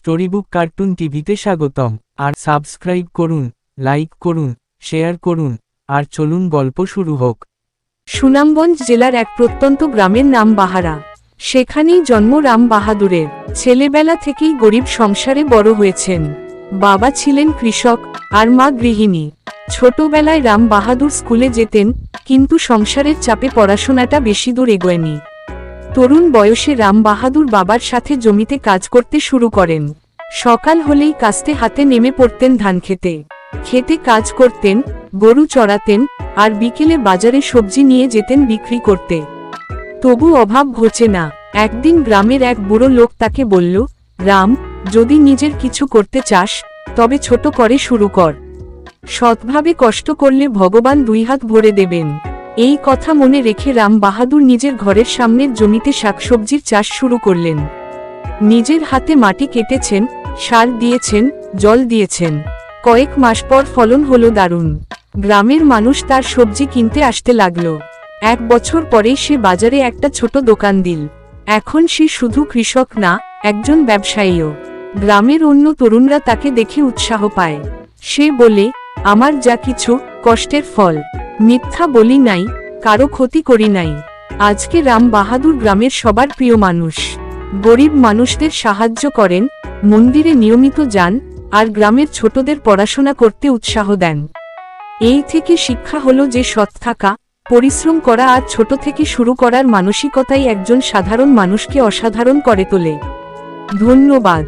স্টোরিবুক cartoon টিভিতে স্বাগতম। আর সাবস্ক্রাইব করুন, লাইক করুন, শেয়ার করুন, আর চলুন গল্প শুরু হোক। সুনামগঞ্জ জেলার এক প্রত্যন্ত গ্রামের নাম বাহারা। সেখানেই জন্ম রাম বাহাদুরের। ছেলেবেলা থেকেই গরিব সংসারে বড় হয়েছেন। বাবা ছিলেন কৃষক, আর মা গৃহিণী। ছোটবেলায় রাম বাহাদুর স্কুলে যেতেন, কিন্তু সংসারের চাপে পড়াশোনাটা বেশি দূর এগোয়নি। তরুণ বয়সে রাম বাহাদুর বাবার সাথে জমিতে কাজ করতে শুরু করেন। সকাল হলেই কাস্তে হাতে নেমে পড়তেন ধান খেতে। খেতে কাজ করতেন, গরু চড়াতেন, আর বিকেলে বাজারে সবজি নিয়ে যেতেন বিক্রি করতে। তবু অভাব ঘোচে না। একদিন গ্রামের এক বুড়ো লোক তাকে বলল, রাম, যদি নিজের কিছু করতে চাস, তবে ছোট করে শুরু কর। সৎভাবে কষ্ট করলে ভগবান দুই হাত ভরে দেবেন। এই কথা মনে রেখে রাম বাহাদুর নিজের ঘরের সামনের জমিতে শাকসবজির চাষ শুরু করলেন। নিজের হাতে মাটি কেটেছেন, সার দিয়েছেন, জল দিয়েছেন। কয়েক মাস পর ফলন হলো দারুণ। গ্রামের মানুষ তার সবজি কিনতে আসতে লাগল। এক বছর পরে সে বাজারে একটা ছোট দোকান দিল। এখন সে শুধু কৃষক না, একজন ব্যবসায়ীও। গ্রামের অন্য তরুণরা তাকে দেখে উৎসাহ পায়। সে বলে, আমার যা কিছু, কষ্টের ফল। মিথ্যা বলি নাই, কারও ক্ষতি করি নাই। আজকে রাম বাহাদুর গ্রামের সবার প্রিয় মানুষ। গরিব মানুষদের সাহায্য করেন, মন্দিরে নিয়মিত যান, আর গ্রামের ছোটদের পড়াশোনা করতে উৎসাহ দেন। এই থেকে শিক্ষা হলো যে সৎ থাকা, পরিশ্রম করা আর ছোট থেকে শুরু করার মানসিকতাই একজন সাধারণ মানুষকে অসাধারণ করে তোলে। ধন্যবাদ।